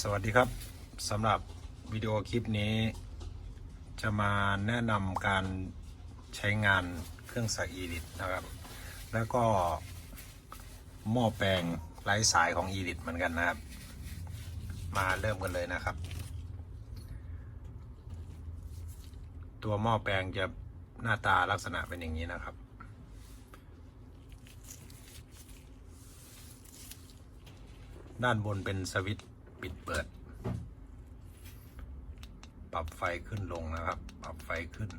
สวัสดีครับสำหรับวิดีโอคลิปนี้ จะมาแนะนำการใช้งานเครื่องสักอีดิทนะครับ แล้วก็หม้อแปลงไร้สายของอีดิทเหมือนกันนะครับ มาเริ่มกันเลยนะครับ ตัวหม้อแปลงจะหน้าตาลักษณะเป็นอย่างนี้นะครับด้านบนเป็นสวิตช์ ปิดเปิด ปรับไฟขึ้นลงนะครับ ปรับไฟขึ้น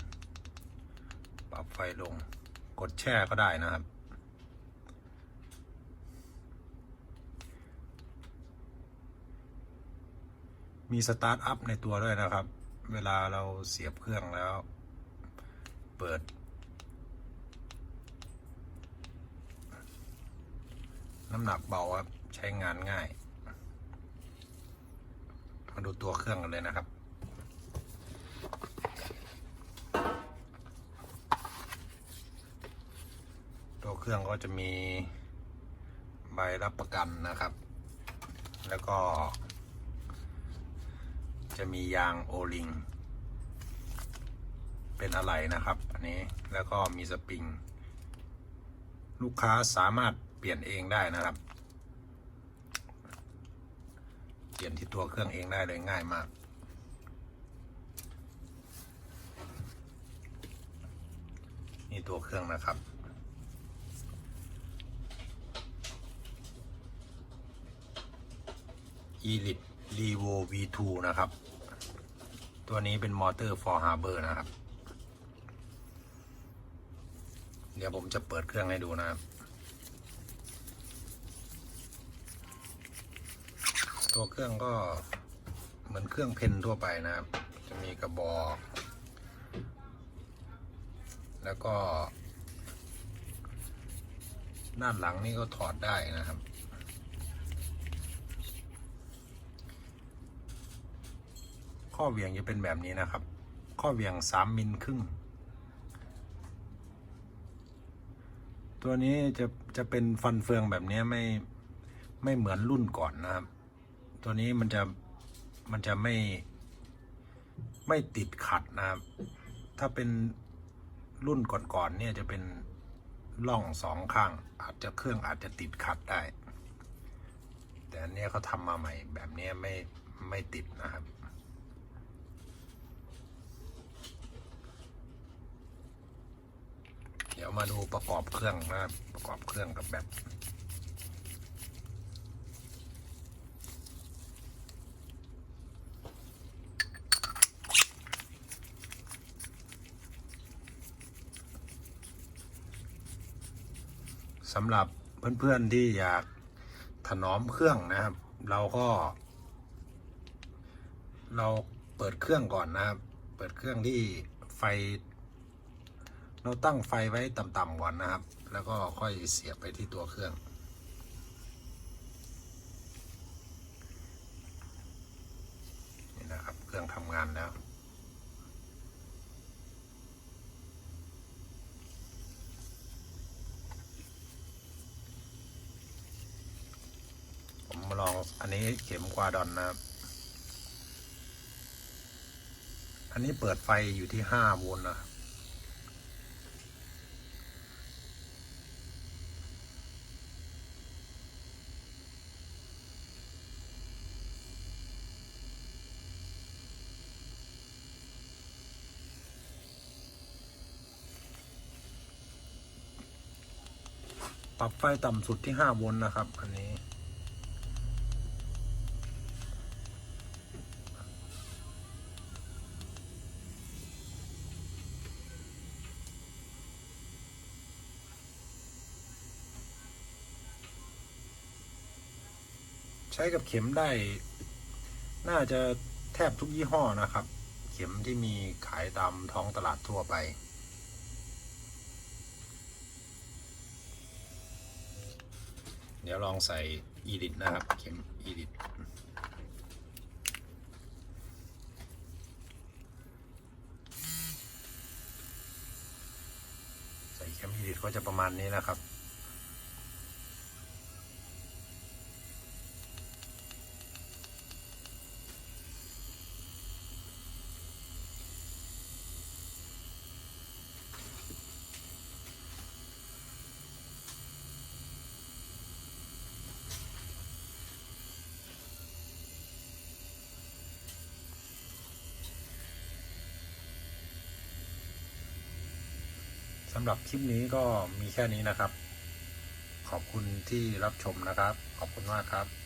ปรับไฟลง กดแช่ก็ได้นะครับ มีสตาร์ทอัพในตัวด้วยนะครับ เวลาเราเสียบเครื่องแล้ว เปิดน้ำหนักเบาครับ ใช้งานง่าย มาดูตัวเครื่องกันเลยนะครับ ตัวเครื่องก็จะมีใบรับประกันนะครับ แล้วก็ จะมียางโอลิง เป็นอะไรนะครับ อันนี้แล้วก็มีสปริง ลูกค้าสามารถเปลี่ยนเองได้นะครับ เป ลี่ยนที่ตัวเครื่องเองได้เลยง่ายมาก นี่ตัวเครื่องนะครับ Elite Revo V2 นะครับ ตัวนี้เป็นมอเตอร์ for harbor นะครับ เดี๋ยวผมจะเปิดเครื่องให้ดูนะครับ ตัวเครื่องก็เหมือนเครื่องเพนทั่วไปนะครับ จะมีกระบอก แล้วก็ ด้านหลังนี่ก็ถอดได้นะครับ ข้อเหวี่ยงจะเป็นแบบนี้นะครับ ข้อเหวี่ยงสามมิลครึ่ง ตัวนี้จะจะเป็นฟันเฟืองแบบนี้ไม่ไม่เหมือนรุ่นก่อนนะครับ ตัวนี้มันจะมันจะไม่ไม่ติดขัดนะครับ ถ้าเป็นรุ่นก่อนๆเนี่ยจะเป็นล่องสองข้าง อาจจะเครื่องอาจจะติดขัดได้ แต่อันนี้เขาทำมาใหม่ แบบนี้ไม่ไม่ติดนะครับเดี๋ยวมาดูประกอบเครื่องนะครับประกอบเครื่องกับแบบ สำหรับเพื่อนๆที่อยากถนอมเครื่องนะครับ เราก็ เราเปิดเครื่องก่อนนะครับ เปิดเครื่องที่ไฟ เราตั้งไฟไว้ต่ำๆก่อนนะครับ แล้วก็ค่อยเสียบไปที่ตัวเครื่องนี่นะครับ เครื่องทำงานแล้ว ผมมาล องอันนี้เข็มกวาดอนนะครับ อันนี้เปิดไฟอยู่ที่ห้าโวลต์นะครับปรับไฟต่ำสุดที่ห้าโวลต์นะครับ อันนี้ ใช้กับเข็มได้ น่าจะแทบทุกยี่ห้อนะครับ เข็มที่มีขายตามท้องตลาดทั่วไป เดี๋ยวลองใส่อีดิทนะครับ เข็มอีดิทใส่เข็มอีดิทก็จะประมาณนี้นะครับำหรับคลิปนี้ก็มีแค่นี้นะครับ ขอบคุณที่รับชมนะครับ ขอบคุณมากครับ